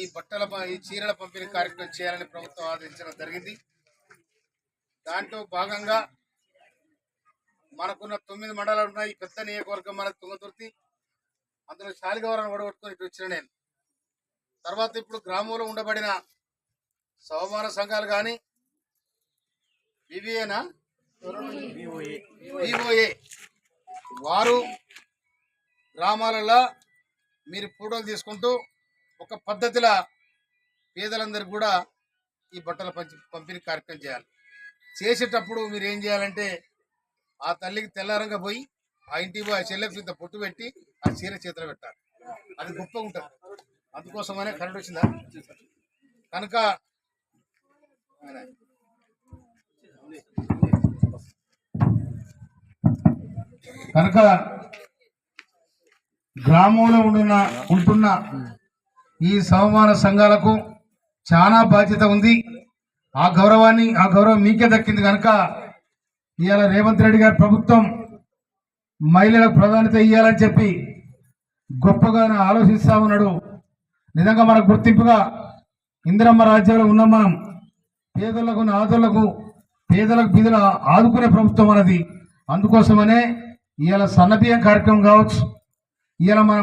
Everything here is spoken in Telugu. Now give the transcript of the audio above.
ఈ బట్టల ఈ చీరల పంపిణీ కార్యక్రమం చేయాలని ప్రభుత్వం ఆదేశించడం జరిగింది. దాంట్లో భాగంగా మనకున్న తొమ్మిది మండలాలు ఉన్నాయి. పెద్ద నియోజకవర్గం మన తుంగతుర్తి అందులో శాలిగవరాన్ని ఓడగొట్టుకొని ఇటు వచ్చిన నేను. తర్వాత ఇప్పుడు గ్రామంలో ఉండబడిన సవమాన సంఘాలు కానీ వివిఏనా వివోఏ వారు గ్రామాలలో మీరు ఫోటోలు తీసుకుంటూ ఒక పద్ధతిలో పేదలందరికీ కూడా ఈ బట్టల పంచి పంపిణీ కార్యక్రమం చేయాలి. చేసేటప్పుడు మీరు ఏం చేయాలంటే ఆ తల్లికి తెల్లారంగా పోయి ఆ ఇంటికి పోయి ఆ చెల్లెకి ఇంత పొట్టు పెట్టి ఆ చీర చేతిలో పెట్టాలి. అది గొప్పగా ఉంటుంది. అందుకోసమనే కరెంట్ వచ్చిందా? కనుక కనుక గ్రామంలో ఉంటున్న ఉంటున్న ఈ సమమాన సంఘాలకు చాలా బాధ్యత ఉంది. ఆ గౌరవాన్ని ఆ గౌరవం మీకే దక్కింది కనుక ఇవాళ రేవంత్ రెడ్డి గారి ప్రభుత్వం మహిళలకు ప్రాధాన్యత ఇవ్వాలని చెప్పి గొప్పగా ఆలోచిస్తా ఉన్నాడు. నిజంగా మనకు గుర్తింపుగా ఇందిరమ్మ రాజ్యంలో ఉన్నాం మనం పేదలకు ఆదులకు పేదలకు బిధుల ఆదుకునే ప్రభుత్వం మనది. అందుకోసమనే ఇవాళ సన్నబియ్యం కార్యక్రమం కావచ్చు. ఇవాళ మన